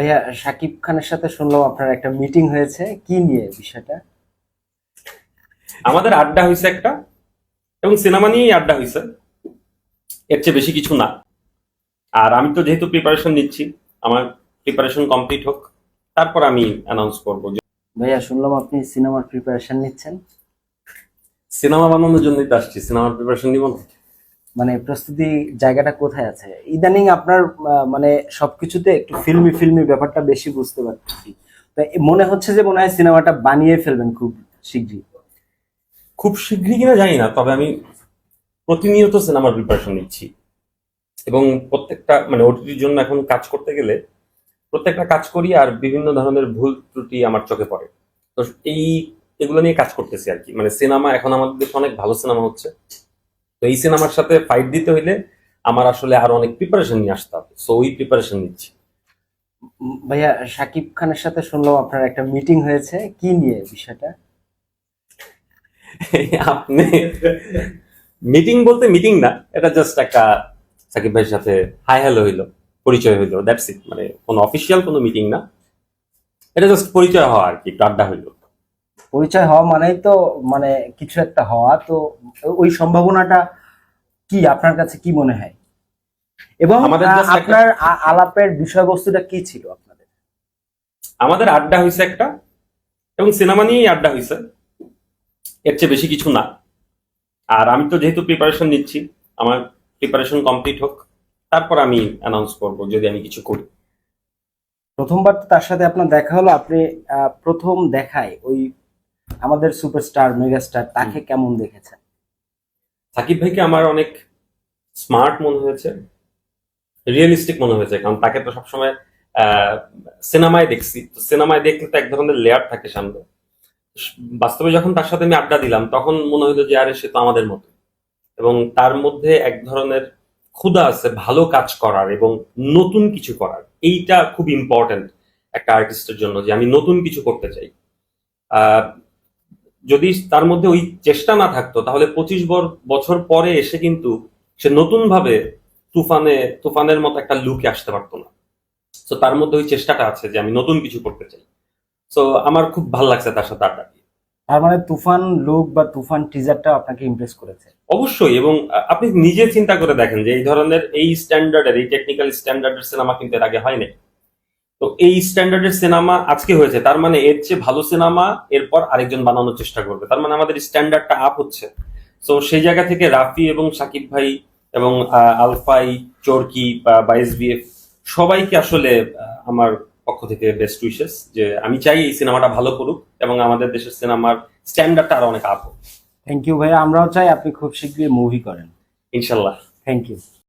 ভাইয়া শাকিব খানের সাথে শুনলাম আপনার একটা মিটিং হয়েছে। কি নিয়ে বিষয়টা? আমাদের আড্ডা হয়েছে একটা এবং সিনেমা নিয়েই আড্ডা হয়েছে। এর চেয়ে বেশি কিছু না। আর আমি তো যেহেতু প্রিপারেশন নিচ্ছি আমার প্রিপারেশন কমপ্লিট হোক তারপর আমি অ্যানাউন্স করব ভাইয়া শুনলাম আপনি সিনেমার প্রিপারেশন নিচ্ছেন। সিনেমা বানানোর জন্যই তো আসছি সিনেমার প্রিপারেশন নিব না। মানে প্রস্তুতি জায়গাটা কোথায় আছে? ইদানিং আপনার মানে সবকিছুতে একটু ফিল্মি ফিল্মি ব্যাপারটা বেশি বুঝতে পারছি মনে হচ্ছে যে মনে হয় সিনেমাটা বানিয়ে ফেলবেন খুব শীঘ্রই খুব শীঘ্রই কিনা জানি না, তবে আমি প্রতিনিয়ত সিনেমার প্রিপারেশন নিচ্ছি। এবং প্রত্যেকটা মানে ওটিটির জন্য এখন কাজ করতে গেলে প্রত্যেকটা কাজ করি আর বিভিন্ন ধরনের ভুল ত্রুটি আমার চোখে পড়ে। তো এই, এগুলো নিয়ে কাজ করতেছি আর কি। মানে সিনেমা এখন আমাদের দেশে অনেক ভালো সিনেমা হচ্ছে। তো এই সিনেমার সাথে ফাইট দিতে হইলে আমার আসলে আরও অনেক প্রিপারেশন নিয়ে আসতে হবে। সো ওই প্রিপারেশন নিচ্ছি। ভাইয়া শাকিব খানের সাথে শুনলাম আপনার একটা মিটিং হয়েছে। কি নিয়ে বিষয়টা? আপনি মিটিং বলতে মিটিং না এটা জাস্ট একটা সাকিব ভাইয়ের সাথে হাই হ্যালো হইল পরিচয় হইল দ্যাটস ইট মানে কোনো অফিসিয়াল কোনো মিটিং না। এটা জাস্ট পরিচয় হওয়া আর কি একটু আড্ডা হইল। পরিচয় হওয়া মানেই তো মানে কিছু একটা হওয়া। তো ওই সম্ভাবনাটা কি? আপনার কাছে কি মনে হয়? এবং আপনার আলাপের বিষয়বস্তুটা কি ছিল আপনাদের? আমাদের আড্ডা হয়েছে একটা এবং সিনেমা নিয়েই আড্ডা হয়েছে এর চেয়ে বেশি কিছু না। আর আমি তো যেহেতু প্রিপারেশন নিচ্ছি আমার প্রিপারেশন কমপ্লিট হোক তারপর আমি অ্যানাউন্স করব যদি আমি কিছু করি। প্রথমবার তো তার সাথে আপনার দেখা হলো আপনি প্রথম দেখায় ওই আমাদের সুপারস্টার মেগাস্টার তাকে কেমন দেখেছেন? সাকিব ভাইকে আমার অনেক স্মার্ট মনে হয়েছে রিয়েলিস্টিক মনে হয়েছে কারণ তাকে তো সবসময় সিনেমায় দেখছি। তো সিনেমায় দেখলে তো এক ধরনের লেয়ার থাকে সামনে। বাস্তবে যখন তার সাথে আমি আড্ডা দিলাম তখন মনে হলো যে আরে সে তো আমাদের মতো। এবং তার মধ্যে এক ধরনের ক্ষুধা আছে ভালো কাজ করার এবং নতুন কিছু করার। এইটা খুব ইম্পর্টেন্ট একটা আর্টিস্টের জন্য যে আমি নতুন কিছু করতে চাই। আহ, যদি তার মধ্যে ওই চেষ্টা না থাকতো তাহলে পঁচিশ বছর পরে এসে কিন্তু সে নতুন ভাবে তুফানে তুফানের মতো একটা লুকে আসতে পারতো না। তো তার মধ্যে ওই চেষ্টাটা আছে যে আমি নতুন কিছু করতে চাই। তো আমার খুব ভালো লাগছে তার সাথে আড্ডা দিয়ে। তার মানে তুফান লুক বা তুফান টিজারটা আপনাকে ইমপ্রেস করেছে? অবশ্যই এবং আপনি নিজে চিন্তা করে দেখেন যে এই ধরনের এই স্ট্যান্ডার্ডের এই টেকনিক্যাল স্ট্যান্ডার্ডের সিনেমা কিন্তু এর আগে হয় নাই তো এই স্ট্যান্ডার্ডের সিনেমা আজকে হয়েছে। তার মানে এর চেয়ে ভালো সিনেমা এরপর আরেকজন বানানোর চেষ্টা করবে। তার মানে আমাদের স্ট্যান্ডার্ডটা আপ হচ্ছে। তো সেই জায়গা থেকে রাফি এবং সাকিব ভাই এবং আলফাই চরকি বা বাইএস বিএফ সবাইকে আসলে আমার পক্ষ থেকে বেস্ট উইশেস যে আমি চাই এই সিনেমাটা ভালো করুক এবং আমাদের দেশের সিনেমার স্ট্যান্ডার্ডটা আরও অনেক আপ হোক। থ্যাংক ইউ ভাইয়া। আমরাও চাই আপনি খুব শীঘ্রই মুভি করেন। ইনশাল্লাহ। Thank you